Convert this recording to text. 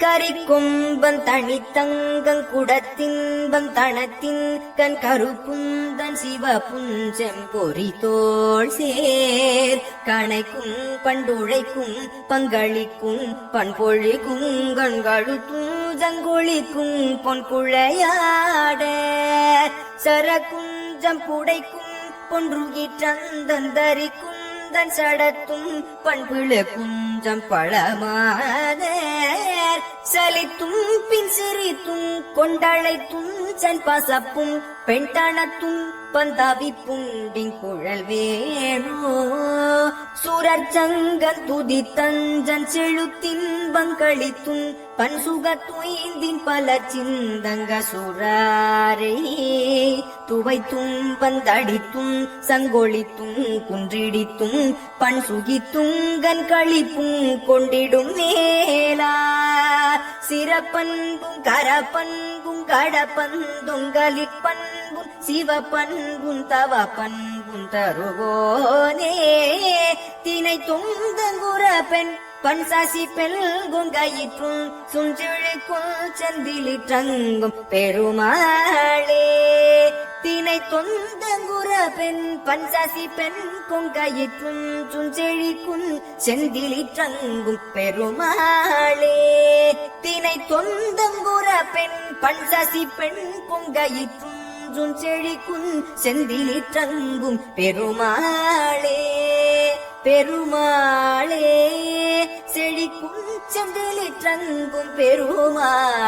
கரிக்கும்பன் தனித்தங்கங் குடத்தின்பம் தனத்தின் கண் கருப்புந்தன் சிவப்பும் செம்பொறி தோள் சேர். கணைக்கும் பண்டுழைக்கும் பங்களிக்கும் பண்பொழிக்கும் கண்கழுத்தும் ஜங்கொழிக்கும் பொன் குழையாட சரக்குஞ்சம் புடைக்கும் பொன்றுகிற்றந்தந்தரிக்கும் தன் சடத்தும் பண்புள குஞ்சம் பழமாக சலித்தும் பின் சிரித்தும் கொண்டழைத்தும் சென் பசப்பும் பெண் தனத்தும் பந்தாவி புண்டின் குழல் வேணோ. சுரர் சங்கன் துதி தஞ்சன் செழுத்தின் பங்களித்தும் பன் சுகத்துய்ந்தின் பல சிந்தங்க சுராரே. துவைத்தும் பந்தடித்தும் சங்கொழித்தும் குன்றிடித்தும் பண் சுகித்துங்கன் கழிப்பும் கொண்டிடும் மேலா சிறப்பன்பும் கரப்பன்பும் கடப்பந்தும் கலிப்பன்பும் சிவப்பன்பும் தவ பண்பும் தருவோனே. தினை துந்தங்குற பெண் பண் சாசி பெல்கும் கயிற்றும் சுஞ்சிழுக்கும் செந்திலிற்றங்கும் பெருமாளே. தினை தொந்தங்குற பெண் பஞ்சாசி பெண் கொங்கயிற்றும் சுஞ்செழிக்கும் செந்திலிற்றங்கும் பெருமாளே. தொந்தங்குற பெண் பஞ்சாசி பெண் பொங்கயிற்றும் செழிக்கும் செந்திலி தங்கும் பெருமாளே பெருமாளே செழிக்கும் செந்திலி தங்கும் பெருமாள்.